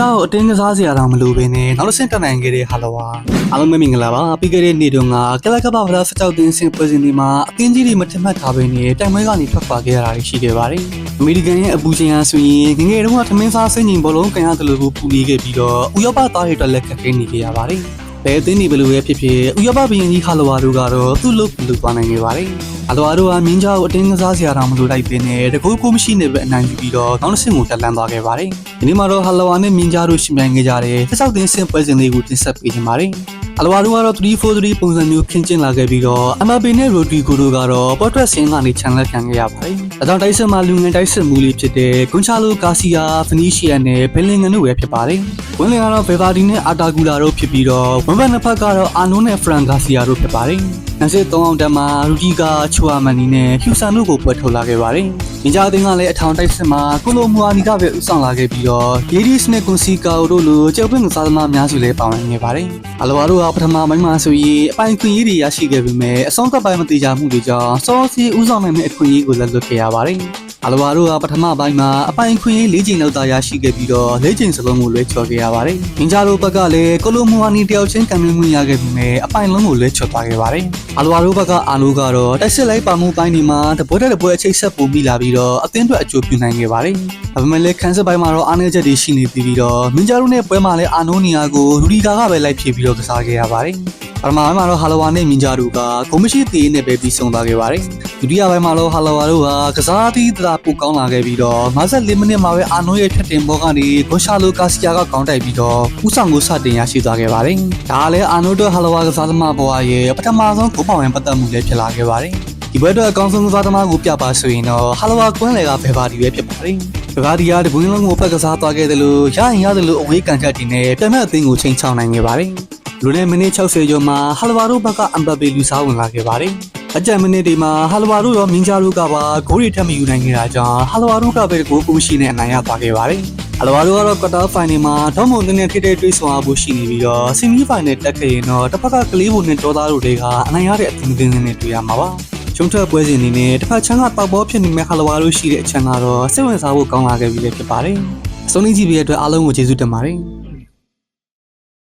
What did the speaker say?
ကြောက်အတင်းကစားစရာတော့မလိုဘဲနဲ့နောက်တစ်ဆင့်တက်နိုင်ခဲ့တဲ့ဟာလဝါအားလုံးပဲမင်္ဂလာပါပြီးခဲ့တဲ့နေ့တုန်းကကလကပဗလာစကြောက်တင်းစင်ပွဲစဉ်ဒီမှာအသင်းကြီးတွေမထင်မှတ်ထားဘဲနဲ့တိုင်ပွဲကနေထွက်ခွာခဲ့ရတာရှိခဲ့ပါတယ်အမေရိကန်ရဲ့အပူချိန်အားဆိုရင်ငငယ်တုန်းကသမင်းစားစင်ကြီးဘောလုံးကန်ရတယ်လို့ပူနေခဲ့ပြီးတော့ဥရောပသားတွေအတွက်လက်ခတ်ခဲနေခဲ့ရပါတယ်ဘယ်အသင်းဒီဘယ်လိုပဲဖြစ်ဖြစ်ဥရောပဘီယင်ကြီးဟာလဝါတို့ကတော့သူ့လုပ်လူသွားနိုင်နေပါတယ်။ ဟာလဝါတို့ကမြင်းကြောက်အတင်းကစားစရာတောင်မလိုလိုက်ပင်နဲ့တကူကိုမရှိနေပဲအနိုင်ယူပြီးတော့ကောင်းတစ်ဆင့်ကိုတက်လန်းသွားခဲ့ပါတယ်။ဒီနေ့မှာတော့ဟာလဝါနဲ့မြင်းကြောက်တို့ရှင်ပြိုင်ခဲ့ကြတဲ့တစ်ဆောက်တင်းဆင့်ပွဲစဉ်လေးကိုတင်ဆက်ပေးချင်ပါတယ်။အလဝါတို့ကတော့343ပုံစံမျိုးခင်းကျင်းလာခဲ့ပြီးတော့ MLB နဲ့ Rodrigo တို့ကတော့ portrait scene ကနေ channel ခံခဲ့ရပါတယ်။ဒါကြောင့်တိုက်စစ်မှာလူငယ်တိုက်စစ်မှုလေးဖြစ်တဲ့ Gonzalo Garcia, Vinicius နဲ့ Bellingham တို့ပဲဖြစ်ပါတယ်။ဝင်လင်ကတော့ Verdi နဲ့ Artagula တို့ဖြစ်ပြီးတော့ဝန်ဘတ်နှစ်ဖက်ကတော့ Arno နဲ့ Fran Garcia တို့ဖြစ်ပါတယ်။နောက်စစ်3အောင်တက်မှာ Rudiga, Chouamani နဲ့ Hussein တို့ကိုပွဲထုတ်လာခဲ့ပါတယ်။မြင်ကြအသင်းကလည်းအထောင်တိုက်စစ်မှာကိုလိုမူအာနီကပဲဥဆောင်လာခဲ့ပြီးတော့ Yedis နဲ့ Gonsica တို့လိုကြောက်ပင်းကစားသမားအများစုလည်းပါဝင်နေပါတယ်။အလဝါတို့ကပထမပိုင်းမှာဆိုရင်အပိုင်ခွင့်ရေးတွေရရှိခဲ့ပေမဲ့အဆုံးသတ်ပိုင်းမတိကျမှုတွေကြောင့်စောစီဥဆောင်နိုင်တဲ့အခွင့်အရေးကိုလက်လွတ်ခဲ့ရပါတယ်။ အလဝါတို့ကပထမပိုင်းမှာအပိုင်ခွင့်ရေး၄ချိန်လောက်သာရရှိခဲ့ပြီးတော့၄ချိန်စလုံးကိုလွဲချော်ခဲ့ရပါတယ်။မင်းကြတို့ဘက်ကလည်းကိုလိုမူအာနီတယောက်ချင်းကံမင်းမှုရခဲ့ပေမဲ့အပိုင်လုံးကိုလွဲချော်သွားခဲ့ပါတယ်။အလဝါတို့ဘက်ကအာနိုကတော့တိုက်စစ်လိုက်ပါမှုပိုင်းဒီမှာတပွဲတဲ့တပွဲအချိတ်ဆက်ပုံမိလာပြီးတော့အသင်းအတွက်အကျိုးပြုနိုင်ခဲ့ပါတယ်။ဒါပေမဲ့လည်းခန်းစစ်ပိုင်းမှာတော့အားနည်းချက်တွေရှိနေပြီးပြီးတော့မင်းကြတို့နဲ့ပွဲမှာလည်းအာနိုနီယာကိုရူဒီကာကပဲလိုက်ဖြည့်ပြီးတော့ကစားခဲ့ရပါတယ်။ ပထမပိုင်းမှာတော့ဟာလဝါနဲ့မြင်ကြတို့ကကိုမရှိသေးနဲ့ပဲပြီးဆုံးသွားခဲ့ပါတယ်။ဒုတိယပိုင်းမှာတော့ဟာလဝါတို့ကကစားသီးတရာပိုကောင်းလာခဲ့ပြီးတော့54မိနစ်မှာပဲအာနိုရဲ့ဖြတ်တင်ဘောကနေဂိုရှာလိုကာစီယာကကောင်းတိုက်ပြီးတော့ဥဆောင်ကိုစတင်ရရှိသွားခဲ့ပါတယ်။ဒါကလည်းအာနိုတို့ဟာလဝါကစားသမားဘဝရဲ့ပထမဆုံးဂိုးပောင်ဝင်ပတ်သက်မှုလည်းဖြစ်လာခဲ့ပါတယ်။ဒီဘက်တော့အကောင်းဆုံးကစားသမားကိုပြပါဆိုရင်တော့ဟာလဝါကွန်းလေကဘယ်ပါဒီပဲဖြစ်ပါတယ်။ဘယ်ပါဒီကတပွင့်လုံးကိုဖက်ကစားသွားခဲ့တယ်လို့ရရင်ရတယ်လို့အဝေးကန်ချက်တင်နဲ့ပြန်မဲ့အသင်းကိုချိန်ချောင်းနိုင်ခဲ့ပါတယ်။ လူနဲ့မိနစ်60ကျော်မှာဟာလဝါတို့ဘက်ကအမ်ဘပေလူစားဝင်လာခဲ့ပါတယ်။အကြံမိနစ်တွေမှာဟာလဝါတို့ရောမင်းကြားတို့ကပါဂိုးတွေထပ်မယူနိုင်ခဲ့တာကြောင့်ဟာလဝါတို့ကပဲဂိုးကိုရှိနဲ့အနိုင်ရသွားခဲ့ပါတယ်။ဟာလဝါတို့ကတော့ကွာတာဖိုင်နယ်မှာဒေါမွန်တင်းနဲ့ထိတဲ့တွေးဆောင်ဖို့ရှိနေပြီးတော့ဆီမီဖိုင်နယ်တက်ခဲ့ရင်တော့တစ်ဖက်ကကလေးဘုံနဲ့ဒေါ်သားတို့တွေကအနိုင်ရတဲ့အသင်းအသင်းနဲ့တွေ့ရမှာပါ။ကျုံထွက်ပွဲစဉ်အနေနဲ့တစ်ဖက်ချမ်းကတောက်ဘောဖြစ်နေမဲ့ဟာလဝါတို့ရှိတဲ့အချမ်းကတော့စိတ်ဝင်စားဖို့ကောင်းလာခဲ့ပြီလည်းဖြစ်ပါတယ်။အဆုံးလေးကြည့်ပြီးတဲ့အတွက်အားလုံးကိုကျေးဇူးတင်ပါတယ်။